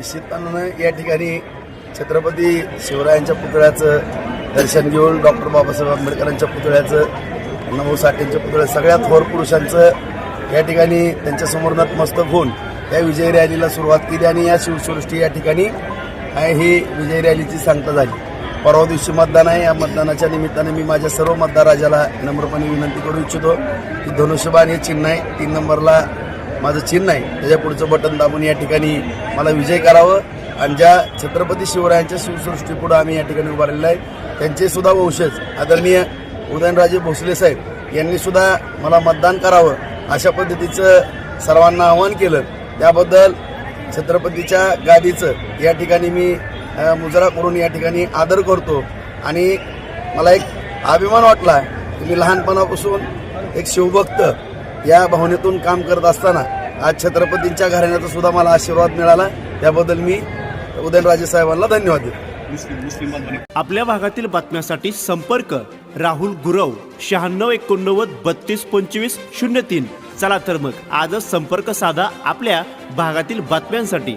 निश्चितपणानं या ठिकाणी छत्रपती शिवरायांच्या पुतळ्याचं दर्शन घेऊन डॉक्टर बाबासाहेब आंबेडकरांच्या पुतळ्याचं नमो साठेंच्या पुतळ्या सगळ्या थोर पुरुषांचं या ठिकाणी त्यांच्यासमोर नतमस्तक होऊन या विजय रॅलीला सुरुवात केली आणि या शिवसृष्टी या ठिकाणी आहे ही विजय रॅलीची सांगता झाली. परवा दिवशी मतदान आहे. या मतदानाच्या निमित्ताने मी माझ्या सर्व मतदार राजाला नम्रपणे विनंती करू इच्छितो की धनुष्यबाण हे चिन्ह आहे. तीन नंबरला माझं चिन्ह आहे. त्याच्या पुढचं बटन दाबून या ठिकाणी मला विजय करावं आणि ज्या छत्रपती शिवरायांच्या शिवसृष्टीपुढं आम्ही या ठिकाणी उभारलेलं आहे त्यांचे सुद्धा वंशज आदरणीय उदयनराजे भोसले साहेब यांनी सुद्धा मला मतदान करावं अशा पद्धतीचं सर्वांना आवाहन केलं. त्याबद्दल छत्रपतीच्या गादीचं या ठिकाणी मी मुजरा करून या ठिकाणी आदर करतो. आणि मला एक अभिमान वाटला की मी लहानपणापासून एक शिवभक्त या भावनेतून काम करत असताना आज छत्रपतींच्या घराण्याचा सुद्धा मला आशीर्वाद मिळाला. त्याबद्दल मी उदयनराजे साहेबांना धन्यवाद देतो. आपल्या भागातील बातम्यासाठी संपर्क राहुल गुरव शहाण्णव एकोणनव्वद बत्तीस पंचवीस शून्य तीन. चला तर मग आजच संपर्क साधा आपल्या भागातील बातम्यांसाठी.